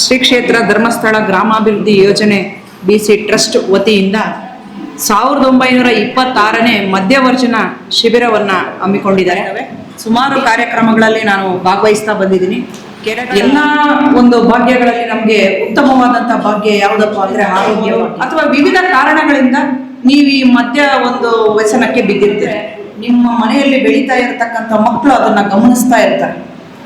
ಶ್ರೀ ಕ್ಷೇತ್ರ ಧರ್ಮಸ್ಥಳ ಗ್ರಾಮಾಭಿವೃದ್ಧಿ ಯೋಜನೆ ಬಿ ಸಿ ಟ್ರಸ್ಟ್ ವತಿಯಿಂದ ಸಾವಿರದ ಒಂಬೈನೂರ ಇಪ್ಪತ್ತಾರನೇ ಮಧ್ಯವರ್ಜನ ಶಿಬಿರವನ್ನ ಹಮ್ಮಿಕೊಂಡಿದ್ದಾರೆ. ಸುಮಾರು ಕಾರ್ಯಕ್ರಮಗಳಲ್ಲಿ ನಾನು ಭಾಗವಹಿಸ್ತಾ ಬಂದಿದ್ದೀನಿ. ಎಲ್ಲ ಒಂದು ಭಾಗ್ಯಗಳಲ್ಲಿ ನಮಗೆ ಉತ್ತಮವಾದಂಥ ಭಾಗ್ಯ ಯಾವುದಪ್ಪ ಅಂದ್ರೆ ಆರೋಗ್ಯ ಅಥವಾ ವಿವಿಧ ಕಾರಣಗಳಿಂದ ನೀವು ಈ ಮಧ್ಯ ಒಂದು ವ್ಯಸನಕ್ಕೆ ಬಿದ್ದಿರ್ತೀರಿ. ನಿಮ್ಮ ಮನೆಯಲ್ಲಿ ಬೆಳೀತಾ ಇರತಕ್ಕಂಥ ಮಕ್ಕಳು ಅದನ್ನ ಗಮನಿಸ್ತಾ ಇರ್ತಾರೆ.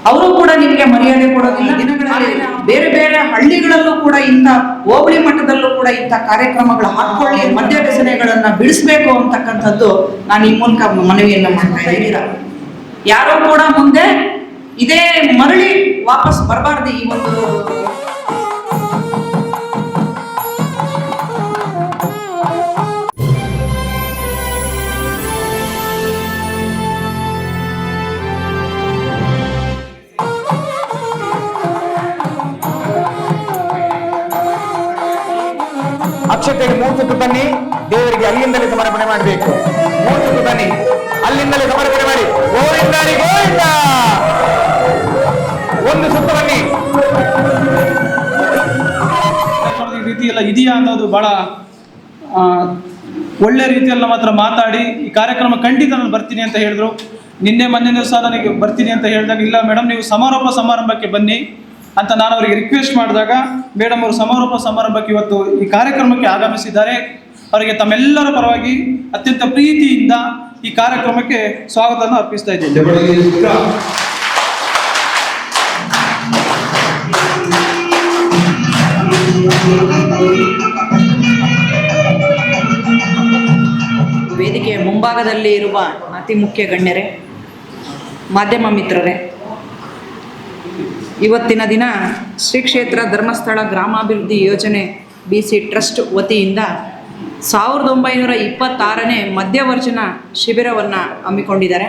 ಅವರು ಕೂಡ ನಿಮಗೆ ಮರ್ಯಾದೆ ಕೊಡೋದಿಲ್ಲ. ದಿನಗಳಲ್ಲಿ ಬೇರೆ ಬೇರೆ ಹಳ್ಳಿಗಳಲ್ಲೂ ಕೂಡ ಇಂಥ ಹೋಬಳಿ ಮಟ್ಟದಲ್ಲೂ ಕೂಡ ಇಂಥ ಕಾರ್ಯಕ್ರಮಗಳು ಹಾಕೊಳ್ಳಿ ಮದ್ಯ ವ್ಯಸನೆಗಳನ್ನ ಬಿಡಿಸ್ಬೇಕು ಅಂತಕ್ಕಂಥದ್ದು ನಾನು ಈ ಮೂಲಕ ಮನವಿಯನ್ನು ಮಾಡ್ತಾ ಇದ್ದೀರಾ ಯಾರು ಕೂಡ ಮುಂದೆ ಇದೇ ಮರಳಿ ವಾಪಸ್ ಬರಬಾರ್ದು ಈ ಒಂದು ದೇವರಿಗೆ ಅಲ್ಲಿಂದಲೇ ಸಮರ್ಪಣೆ ಮಾಡಬೇಕು. ಮೂರು ಬನ್ನಿ. ಅಲ್ಲಿಂದಲೇ ಸಮರ್ಪಣೆ ಮಾಡಿ. ಗೋವಿಂದ ಗೋವಿಂದ! ಒಂದು ಸುತ್ತ ಬನ್ನಿ. ರೀತಿ ಎಲ್ಲ ಇದೆಯಾ ಅನ್ನೋದು ಬಹಳ ಒಳ್ಳೆ ರೀತಿಯಲ್ಲಿ ಮಾತ್ರ ಮಾತಾಡಿ, ಈ ಕಾರ್ಯಕ್ರಮ ಖಂಡಿತ ನಾನು ಬರ್ತೀನಿ ಅಂತ ಹೇಳಿದ್ರು. ನಿನ್ನೆ ಮೊನ್ನೆ ಸಹ ನನಗೆ ಬರ್ತೀನಿ ಅಂತ ಹೇಳಿದಾಗ, ಇಲ್ಲ ಮೇಡಮ್, ನೀವು ಸಮಾರೋಪ ಸಮಾರಂಭಕ್ಕೆ ಬನ್ನಿ ಅಂತ ನಾನು ಅವರಿಗೆ ರಿಕ್ವೆಸ್ಟ್ ಮಾಡಿದಾಗ, ಮೇಡಮ್ ಅವರು ಸಮಾರೋಪ ಸಮಾರಂಭಕ್ಕೆ ಇವತ್ತು ಈ ಕಾರ್ಯಕ್ರಮಕ್ಕೆ ಆಗಮಿಸಿದ್ದಾರೆ. ಅವರಿಗೆ ತಮ್ಮೆಲ್ಲರ ಪರವಾಗಿ ಅತ್ಯಂತ ಪ್ರೀತಿಯಿಂದ ಈ ಕಾರ್ಯಕ್ರಮಕ್ಕೆ ಸ್ವಾಗತವನ್ನು ಅರ್ಪಿಸ್ತಾ ಇದ್ದೇನೆ. ವೇದಿಕೆಯ ಮುಂಭಾಗದಲ್ಲಿ ಇರುವ ಅತಿ ಮುಖ್ಯ ಗಣ್ಯರೇ, ಮಾಧ್ಯಮ ಮಿತ್ರರೇ, ಇವತ್ತಿನ ದಿನ ಶ್ರೀ ಕ್ಷೇತ್ರ ಧರ್ಮಸ್ಥಳ ಗ್ರಾಮಾಭಿವೃದ್ಧಿ ಯೋಜನೆ ಬಿ ಸಿ ಟ್ರಸ್ಟ್ ವತಿಯಿಂದ ಸಾವಿರದ ಒಂಬೈನೂರ ಇಪ್ಪತ್ತಾರನೇ ಮಧ್ಯವರ್ಜನ ಶಿಬಿರವನ್ನು ಹಮ್ಮಿಕೊಂಡಿದ್ದಾರೆ.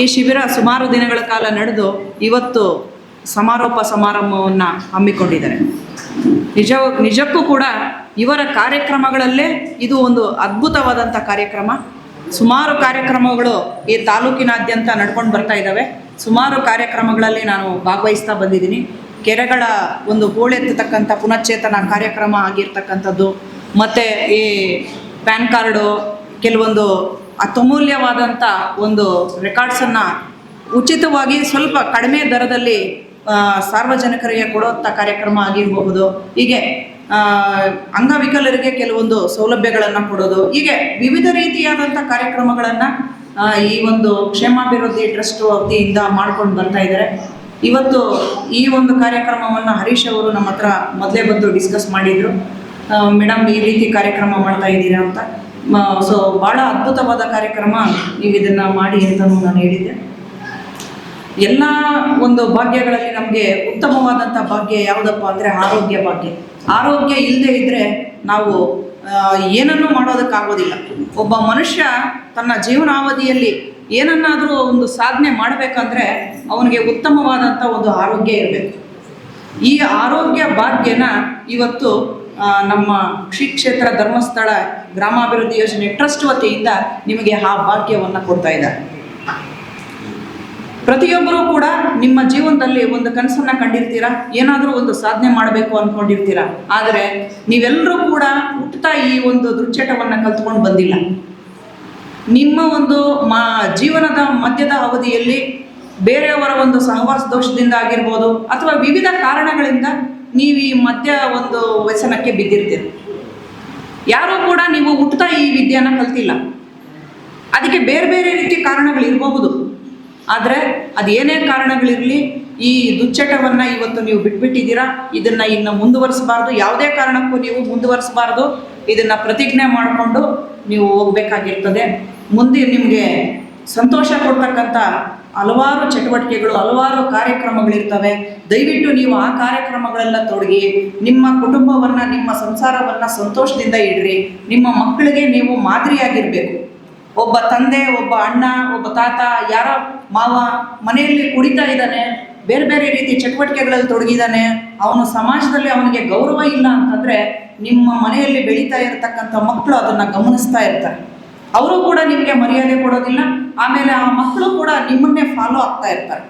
ಈ ಶಿಬಿರ ಸುಮಾರು ದಿನಗಳ ಕಾಲ ನಡೆದು ಇವತ್ತು ಸಮಾರೋಪ ಸಮಾರಂಭವನ್ನು ಹಮ್ಮಿಕೊಂಡಿದ್ದಾರೆ. ನಿಜ, ನಿಜಕ್ಕೂ ಕೂಡ ಇವರ ಕಾರ್ಯಕ್ರಮಗಳಲ್ಲೇ ಇದು ಒಂದು ಅದ್ಭುತವಾದಂಥ ಕಾರ್ಯಕ್ರಮ. ಸುಮಾರು ಕಾರ್ಯಕ್ರಮಗಳು ಈ ತಾಲೂಕಿನಾದ್ಯಂತ ನಡ್ಕೊಂಡು ಬರ್ತಾ ಇದ್ದಾವೆ. ಸುಮಾರು ಕಾರ್ಯಕ್ರಮಗಳಲ್ಲಿ ನಾನು ಭಾಗವಹಿಸ್ತಾ ಬಂದಿದ್ದೀನಿ. ಕೆರೆಗಳ ಒಂದು ಹೋಳೆತ್ತತಕ್ಕಂಥ ಪುನಶ್ಚೇತನ ಕಾರ್ಯಕ್ರಮ ಆಗಿರ್ತಕ್ಕಂಥದ್ದು ಮತ್ತು ಈ ಪ್ಯಾನ್ ಕಾರ್ಡು ಕೆಲವೊಂದು ಅತ್ಯಮೂಲ್ಯವಾದಂಥ ಒಂದು ರೆಕಾರ್ಡ್ಸನ್ನು ಉಚಿತವಾಗಿ ಸ್ವಲ್ಪ ಕಡಿಮೆ ದರದಲ್ಲಿ ಸಾರ್ವಜನಿಕರಿಗೆ ಕೊಡುವಂಥ ಕಾರ್ಯಕ್ರಮ ಆಗಿರಬಹುದು. ಹೀಗೆ ಅಂಗವಿಕಲರಿಗೆ ಕೆಲವೊಂದು ಸೌಲಭ್ಯಗಳನ್ನು ಕೊಡೋದು. ಹೀಗೆ ವಿವಿಧ ರೀತಿಯಾದಂಥ ಕಾರ್ಯಕ್ರಮಗಳನ್ನು ಈ ಒಂದು ಕ್ಷೇಮಾಭಿವೃದ್ಧಿ ಟ್ರಸ್ಟ್ ವತಿಯಿಂದ ಮಾಡ್ಕೊಂಡು ಬರ್ತಾ ಇದ್ದಾರೆ. ಇವತ್ತು ಈ ಒಂದು ಕಾರ್ಯಕ್ರಮವನ್ನು ಹರೀಶ್ ಅವರು ನಮ್ಮ ಹತ್ರ ಮೊದಲೇ ಬಂದು ಡಿಸ್ಕಸ್ ಮಾಡಿದರು. ಮೇಡಮ್ ಈ ರೀತಿ ಕಾರ್ಯಕ್ರಮ ಮಾಡ್ತಾ ಇದ್ದೀರಾ ಅಂತ. ಸೊ ಭಾಳ ಅದ್ಭುತವಾದ ಕಾರ್ಯಕ್ರಮ ನೀವು ಇದನ್ನ ಮಾಡಿ ಅಂತ ನಾನು ಹೇಳಿದ್ದೆ. ಎಲ್ಲ ಒಂದು ಭಾಗ್ಯಗಳಲ್ಲಿ ನಮಗೆ ಉತ್ತಮವಾದಂಥ ಭಾಗ್ಯ ಯಾವುದಪ್ಪ ಅಂದರೆ ಆರೋಗ್ಯ ಭಾಗ್ಯ. ಆರೋಗ್ಯ ಇಲ್ಲದೆ ಇದ್ದರೆ ನಾವು ಏನನ್ನು ಮಾಡೋದಕ್ಕಾಗೋದಿಲ್ಲ. ಒಬ್ಬ ಮನುಷ್ಯ ತನ್ನ ಜೀವನಾವಧಿಯಲ್ಲಿ ಏನನ್ನಾದರೂ ಒಂದು ಸಾಧನೆ ಮಾಡಬೇಕಂದ್ರೆ ಅವನಿಗೆ ಉತ್ತಮವಾದಂಥ ಒಂದು ಆರೋಗ್ಯ ಇರಬೇಕು. ಈ ಆರೋಗ್ಯ ಭಾಗ್ಯನ ಇವತ್ತು ನಮ್ಮ ಶ್ರೀ ಕ್ಷೇತ್ರ ಧರ್ಮಸ್ಥಳ ಗ್ರಾಮಾಭಿವೃದ್ಧಿ ಯೋಜನೆ ಟ್ರಸ್ಟ್ ವತಿಯಿಂದ ನಿಮಗೆ ಆ ಭಾಗ್ಯವನ್ನು ಕೊಡ್ತಾ ಇದ್ದಾರೆ. ಪ್ರತಿಯೊಬ್ಬರೂ ಕೂಡ ನಿಮ್ಮ ಜೀವನದಲ್ಲಿ ಒಂದು ಕನಸನ್ನ ಕಂಡಿರ್ತೀರಾ? ಏನಾದರೂ ಒಂದು ಸಾಧನೆ ಮಾಡಬೇಕು ಅಂದ್ಕೊಂಡಿರ್ತೀರಾ ಆದರೆ ನೀವೆಲ್ಲರೂ ಕೂಡ ಹುಟ್ಟುತ್ತಾ ಈ ಒಂದು ದುರ್ಚಟವನ್ನು ಕಲ್ತ್ಕೊಂಡು ಬಂದಿಲ್ಲ. ನಿಮ್ಮ ಒಂದು ಮಾ, ಜೀವನದ ಮಧ್ಯದ ಅವಧಿಯಲ್ಲಿ ಬೇರೆಯವರ ಒಂದು ಸಹವಾಸ ದೋಷದಿಂದ ಆಗಿರ್ಬೋದು ಅಥವಾ ವಿವಿಧ ಕಾರಣಗಳಿಂದ ನೀವು ಈ ಮಧ್ಯ ಒಂದು ವ್ಯಸನಕ್ಕೆ ಬಿದ್ದಿರ್ತೀರಿ. ಯಾರೂ ಕೂಡ ನೀವು ಹುಟ್ಟುತ್ತಾ ಈ ವಿದ್ಯೆನ ಕಲ್ತಿಲ್ಲ. ಅದಕ್ಕೆ ಬೇರೆ ಬೇರೆ ರೀತಿ ಕಾರಣಗಳಿರಬಹುದು ಆದರೆ ಅದು ಏನೇ ಕಾರಣಗಳಿರಲಿ, ಈ ದುಚ್ಚಟವನ್ನು ಇವತ್ತು ನೀವು ಬಿಟ್ಬಿಟ್ಟಿದ್ದೀರಾ, ಇದನ್ನು ಇನ್ನು ಮುಂದುವರಿಸಬಾರ್ದು, ಯಾವುದೇ ಕಾರಣಕ್ಕೂ ನೀವು ಮುಂದುವರಿಸಬಾರ್ದು, ಇದನ್ನು ಪ್ರತಿಜ್ಞೆ ಮಾಡಿಕೊಂಡು ನೀವು ಹೋಗಬೇಕಾಗಿರ್ತದೆ. ಮುಂದೆ ನಿಮಗೆ ಸಂತೋಷ ಕೊಡ್ತಕ್ಕಂಥ ಹಲವಾರು ಚಟುವಟಿಕೆಗಳು, ಹಲವಾರು ಕಾರ್ಯಕ್ರಮಗಳಿರ್ತವೆ. ದಯವಿಟ್ಟು ನೀವು ಆ ಕಾರ್ಯಕ್ರಮಗಳೆಲ್ಲ ತೊಡಗಿ, ನಿಮ್ಮ ಕುಟುಂಬವನ್ನು, ನಿಮ್ಮ ಸಂಸಾರವನ್ನು ಸಂತೋಷದಿಂದ ಇಡ್ರಿ. ನಿಮ್ಮ ಮಕ್ಕಳಿಗೆ ನೀವು ಮಾದರಿಯಾಗಿರಬೇಕು. ಒಬ್ಬ ತಂದೆ, ಒಬ್ಬ ಅಣ್ಣ, ಒಬ್ಬ ತಾತ, ಯಾರ ಮಾವ ಮನೆಯಲ್ಲಿ ಕುಡಿತಾ ಇದ್ದಾನೆ, ಬೇರೆ ಬೇರೆ ರೀತಿ ಚಟುವಟಿಕೆಗಳಲ್ಲಿ ತೊಡಗಿದ್ದಾನೆ, ಅವನು ಸಮಾಜದಲ್ಲಿ ಅವನಿಗೆ ಗೌರವ ಇಲ್ಲ ಅಂತಂದ್ರೆ ನಿಮ್ಮ ಮನೆಯಲ್ಲಿ ಬೆಳೀತಾ ಇರತಕ್ಕಂಥ ಮಕ್ಕಳು ಅದನ್ನ ಗಮನಿಸ್ತಾ ಇರ್ತಾರೆ. ಅವರು ಕೂಡ ನಿಮಗೆ ಮರ್ಯಾದೆ ಕೊಡೋದಿಲ್ಲ. ಆಮೇಲೆ ಆ ಮಕ್ಕಳು ಕೂಡ ನಿಮ್ಮನ್ನೇ ಫಾಲೋ ಆಗ್ತಾ ಇರ್ತಾರೆ.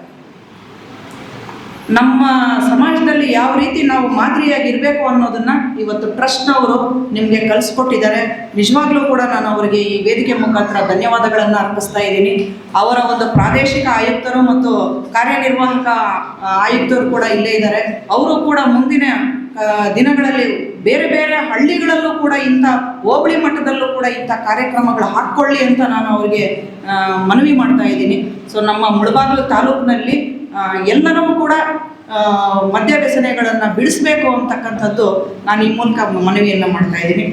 ನಮ್ಮ ಸಮಾಜದಲ್ಲಿ ಯಾವ ರೀತಿ ನಾವು ಮಾದರಿಯಾಗಿರಬೇಕು ಅನ್ನೋದನ್ನ ಇವತ್ತು ಟ್ರಸ್ಟ್ನವರು ನಿಮಗೆ ಕಲಿಸ್ಕೊಟ್ಟಿದ್ದಾರೆ ನಿಜವಾಗ್ಲೂ ಕೂಡ ನಾನು ಅವರಿಗೆ ಈ ವೇದಿಕೆ ಮುಖಾಂತರ ಧನ್ಯವಾದಗಳನ್ನು ಅರ್ಪಿಸ್ತಾ ಇದ್ದೀನಿ. ಅವರ ಒಂದು ಪ್ರಾದೇಶಿಕ ಆಯುಕ್ತರು ಮತ್ತು ಕಾರ್ಯನಿರ್ವಾಹಕ ಆಯುಕ್ತರು ಕೂಡ ಇಲ್ಲೇ ಇದ್ದಾರೆ. ಅವರು ಕೂಡ ಮುಂದಿನ ದಿನಗಳಲ್ಲಿ ಬೇರೆ ಬೇರೆ ಹಳ್ಳಿಗಳಲ್ಲೂ ಕೂಡ ಇಂಥ ಹೋಬಳಿ ಮಟ್ಟದಲ್ಲೂ ಕೂಡ ಇಂಥ ಕಾರ್ಯಕ್ರಮಗಳು ಹಾಕ್ಕೊಳ್ಳಿ ಅಂತ ನಾನು ಅವರಿಗೆ ಮನವಿ ಮಾಡ್ತಾ ಇದ್ದೀನಿ. ಸೊ ನಮ್ಮ ಮುಳಬಾಗಿಲು ತಾಲೂಕಿನಲ್ಲಿ ಎಲ್ಲರೂ ಕೂಡ ಮದ್ಯ ವ್ಯಸನೆಗಳನ್ನು ಬಿಡಿಸ್ಬೇಕು ಅಂತಕ್ಕಂಥದ್ದು ನಾನು ಈ ಮೂಲಕ ಮನವಿಯನ್ನು ಮಾಡ್ತಾ ಇದ್ದೀನಿ.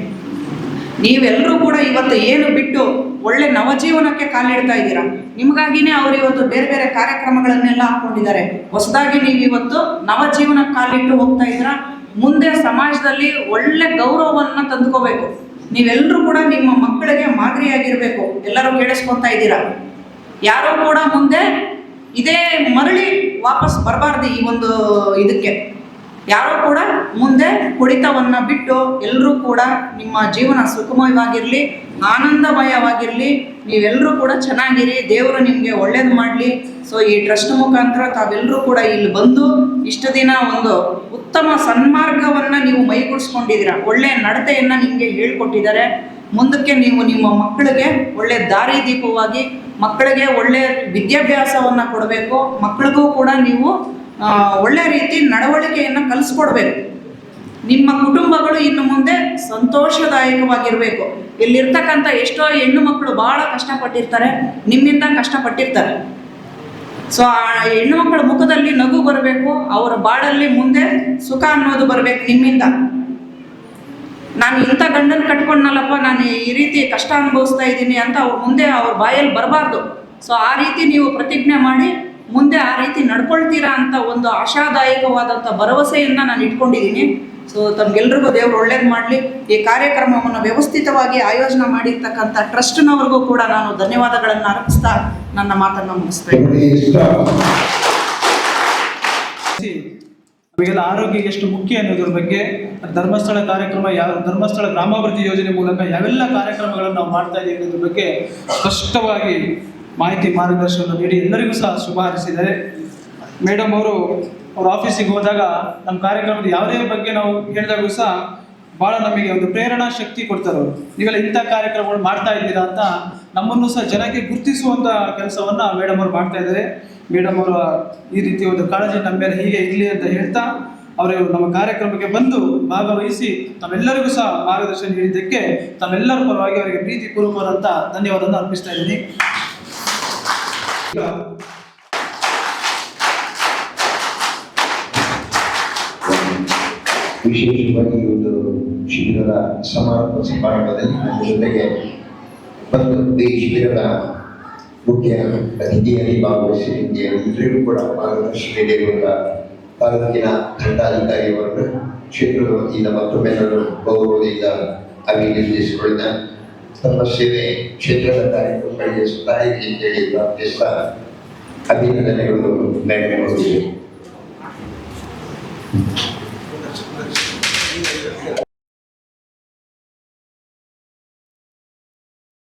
ನೀವೆಲ್ಲರೂ ಕೂಡ ಇವತ್ತು ಏನು ಬಿಟ್ಟು ಒಳ್ಳೆ ನವಜೀವನಕ್ಕೆ ಕಾಲಿಡ್ತಾ ಇದ್ದೀರಾ? ನಿಮಗಾಗಿನೇ ಅವರು ಇವತ್ತು ಬೇರೆ ಬೇರೆ ಕಾರ್ಯಕ್ರಮಗಳನ್ನೆಲ್ಲ ಹಾಕೊಂಡಿದ್ದಾರೆ ಹೊಸದಾಗಿ ನೀವು ಇವತ್ತು ನವಜೀವನಕ್ಕೆ ಕಾಲಿಟ್ಟು ಹೋಗ್ತಾ ಇದ್ದೀರಾ? ಮುಂದೆ ಸಮಾಜದಲ್ಲಿ ಒಳ್ಳೆ ಗೌರವವನ್ನು ತಂದುಕೋಬೇಕು. ನೀವೆಲ್ಲರೂ ಕೂಡ ನಿಮ್ಮ ಮಕ್ಕಳಿಗೆ ಮಾದರಿಯಾಗಿರಬೇಕು. ಎಲ್ಲರೂ ಕೇಳಿಸ್ಕೊತಾ ಇದ್ದೀರಾ? ಯಾರೋ ಕೂಡ ಮುಂದೆ ಇದೇ ಮರಳಿ ವಾಪಸ್ ಬರಬಾರ್ದು ಈ ಒಂದು ಇದಕ್ಕೆ. ಯಾರೋ ಕೂಡ ಮುಂದೆ ಕುಡಿತವನ್ನ ಬಿಟ್ಟು ಎಲ್ಲರೂ ಕೂಡ ನಿಮ್ಮ ಜೀವನ ಸುಖಮಯವಾಗಿರಲಿ ಆನಂದಮಯವಾಗಿರಲಿ ನೀವೆಲ್ಲರೂ ಕೂಡ ಚೆನ್ನಾಗಿರಿ, ದೇವರು ನಿಮಗೆ ಒಳ್ಳೇದು ಮಾಡಲಿ. ಸೊ ಈ ಟ್ರಸ್ಟ್ ಮುಖಾಂತರ ತಾವೆಲ್ಲರೂ ಕೂಡ ಇಲ್ಲಿ ಬಂದು ಇಷ್ಟು ದಿನ ಒಂದು ಉತ್ತಮ ಸನ್ಮಾರ್ಗವನ್ನು ನೀವು ಮೈಗೂಡಿಸ್ಕೊಂಡಿದ್ದೀರಾ? ಒಳ್ಳೆಯ ನಡತೆಯನ್ನು ನಿಮಗೆ ಹೇಳ್ಕೊಟ್ಟಿದ್ದಾರೆ. ಮುಂದಕ್ಕೆ ನೀವು ನಿಮ್ಮ ಮಕ್ಕಳಿಗೆ ಒಳ್ಳೆ ದಾರಿ ದೀಪವಾಗಿ, ಮಕ್ಕಳಿಗೆ ಒಳ್ಳೆಯ ವಿದ್ಯಾಭ್ಯಾಸವನ್ನು ಕೊಡಬೇಕು, ಮಕ್ಕಳಿಗೂ ಕೂಡ ನೀವು ಒಳ್ಳೆ ರೀತಿ ನಡವಳಿಕೆಯನ್ನು ಕಲಿಸ್ಕೊಡ್ಬೇಕು. ನಿಮ್ಮ ಕುಟುಂಬಗಳು ಇನ್ನು ಮುಂದೆ ಸಂತೋಷದಾಯಕವಾಗಿರಬೇಕು. ಇಲ್ಲಿರ್ತಕ್ಕಂಥ ಎಷ್ಟೋ ಹೆಣ್ಣು ಮಕ್ಕಳು ಭಾಳ ಕಷ್ಟಪಟ್ಟಿರ್ತಾರೆ, ನಿಮ್ಮಿಂದ ಕಷ್ಟಪಟ್ಟಿರ್ತಾರೆ. ಸೊ ಆ ಹೆಣ್ಣು ಮಕ್ಕಳ ಮುಖದಲ್ಲಿ ನಗು ಬರಬೇಕು, ಅವರ ಬಾಳಲ್ಲಿ ಮುಂದೆ ಸುಖ ಅನ್ನೋದು ಬರಬೇಕು ನಿಮ್ಮಿಂದ. ನಾನು ಇಂಥ ಗಂಡನ ಕಟ್ಕೊಂಡ್ನಲ್ಲಪ್ಪ, ನಾನು ಈ ರೀತಿ ಕಷ್ಟ ಅನುಭವಿಸ್ತಾ ಇದ್ದೀನಿ ಅಂತ ಅವ್ರ ಮುಂದೆ ಅವ್ರ ಬಾಯಲ್ಲಿ ಬರಬಾರ್ದು. ಸೊ ಆ ರೀತಿ ನೀವು ಪ್ರತಿಜ್ಞೆ ಮಾಡಿ, ಮುಂದೆ ಆ ರೀತಿ ನಡ್ಕೊಳ್ತೀರಾ ಅಂತ ಒಂದು ಆಶಾದಾಯಕವಾದಂಥ ಭರವಸೆಯನ್ನು ನಾನು ಇಟ್ಕೊಂಡಿದ್ದೀನಿ. ಸೊ ತಮ್ಗೆಲ್ರಿಗೂ ದೇವರು ಒಳ್ಳೇದು ಮಾಡಲಿ. ಈ ಕಾರ್ಯಕ್ರಮವನ್ನು ವ್ಯವಸ್ಥಿತವಾಗಿ ಆಯೋಜನೆ ಮಾಡಿರ್ತಕ್ಕಂಥ ಟ್ರಸ್ಟ್ನವ್ರಿಗೂ ಕೂಡ ನಾನು ಧನ್ಯವಾದಗಳನ್ನು ಅರ್ಪಿಸ್ತಾ ನನ್ನ ಮಾತನ್ನು ಮುಗಿಸ್ತೇನೆ ಇದ್ದೀನಿ. ನಮಗೆಲ್ಲ ಆರೋಗ್ಯ ಎಷ್ಟು ಮುಖ್ಯ ಅನ್ನೋದ್ರ ಬಗ್ಗೆ ಧರ್ಮಸ್ಥಳ ಕಾರ್ಯಕ್ರಮ ಯಾವ ಧರ್ಮಸ್ಥಳ ಗ್ರಾಮಾಭಿವೃದ್ಧಿ ಯೋಜನೆ ಮೂಲಕ ಯಾವೆಲ್ಲ ಕಾರ್ಯಕ್ರಮಗಳನ್ನು ನಾವು ಮಾಡ್ತಾ ಇದ್ದೀವಿ ಅನ್ನೋದ್ರ ಬಗ್ಗೆ ಸ್ಪಷ್ಟವಾಗಿ ಮಾಹಿತಿ ಮಾರ್ಗದರ್ಶನ ನೀಡಿ ಎಲ್ಲರಿಗೂ ಸಹ ಶುಭ ಹಾರೈಸಿದ್ದಾರೆ. ಮೇಡಮ್ ಅವರು ಅವ್ರ ಆಫೀಸಿಗೆ ಹೋದಾಗ ನಮ್ಮ ಕಾರ್ಯಕ್ರಮದ ಯಾವುದೇ ಬಗ್ಗೆ ನಾವು ಹೇಳಿದಾಗೂ ಸಹ ಭಾಳ ನಮಗೆ ಒಂದು ಪ್ರೇರಣಾ ಶಕ್ತಿ ಕೊಡ್ತಾರೆ ಅವರು. ನೀವೆಲ್ಲ ಇಂಥ ಕಾರ್ಯಕ್ರಮಗಳು ಮಾಡ್ತಾ ಇದ್ದೀರಾ ಅಂತ ನಮ್ಮನ್ನು ಸಹ ಜನಕ್ಕೆ ಗುರುತಿಸುವಂಥ ಕೆಲಸವನ್ನ ಮೇಡಮ್ ಅವರು ಮಾಡ್ತಾ ಇದ್ದಾರೆ. ಮೇಡಮ್ ಅವರ ಈ ರೀತಿ ಒಂದು ಕಾಳಜಿ ನಮ್ಮ ಹೀಗೆ ಇರಲಿ ಅಂತ ಹೇಳ್ತಾ ಅವರು ನಮ್ಮ ಕಾರ್ಯಕ್ರಮಕ್ಕೆ ಬಂದು ಭಾಗವಹಿಸಿ ತಮ್ಮೆಲ್ಲರಿಗೂ ಸಹ ಮಾರ್ಗದರ್ಶನ ನೀಡಿದ್ದಕ್ಕೆ ತಮ್ಮೆಲ್ಲರ ಪರವಾಗಿ ಅವರಿಗೆ ಪ್ರೀತಿ ಅಂತ ಧನ್ಯವಾದವನ್ನು ಅರ್ಪಿಸ್ತಾ ಇದ್ದೀನಿ. ವಿಶೇಷವಾಗಿ ಒಂದು ಶಿಬಿರದ ಸಮಾರೋಪ ಸಮಾರಂಭದಲ್ಲಿ ನಮ್ಮ ಜೊತೆಗೆ ಬಂದು ಈ ಶಿಬಿರದ ಮುಖ್ಯ ಅತಿಥಿಯಾಗಿ ಭಾಗವಹಿಸಿ ಎಲ್ಲರಿಗೂ ಕೂಡ ಮಾರ್ಗದರ್ಶನ ದೇವರ ತಾಲೂಕಿನ ದಂಡಾಧಿಕಾರಿಯವರನ್ನು ಕ್ಷೇತ್ರದ ವತಿಯಿಂದ ಮತ್ತೊಮ್ಮೆ ನಾನು ಗೌರವದಿಂದ ಅಭಿನಂದಿಸಿಕೊಳ್ಳುತ್ತ ತಮ್ಮ ಸೇವೆ ಕ್ಷೇತ್ರದ ಕಾರ್ಯಕ್ರಮಗಳಿಗೆ ಸುಧಾರಿಕೆ ಅಂತೇಳಿ ಪ್ರಾರ್ಥಿಸ್ತಾ ಮೇಡಮ್ ಅವರಿಗೆ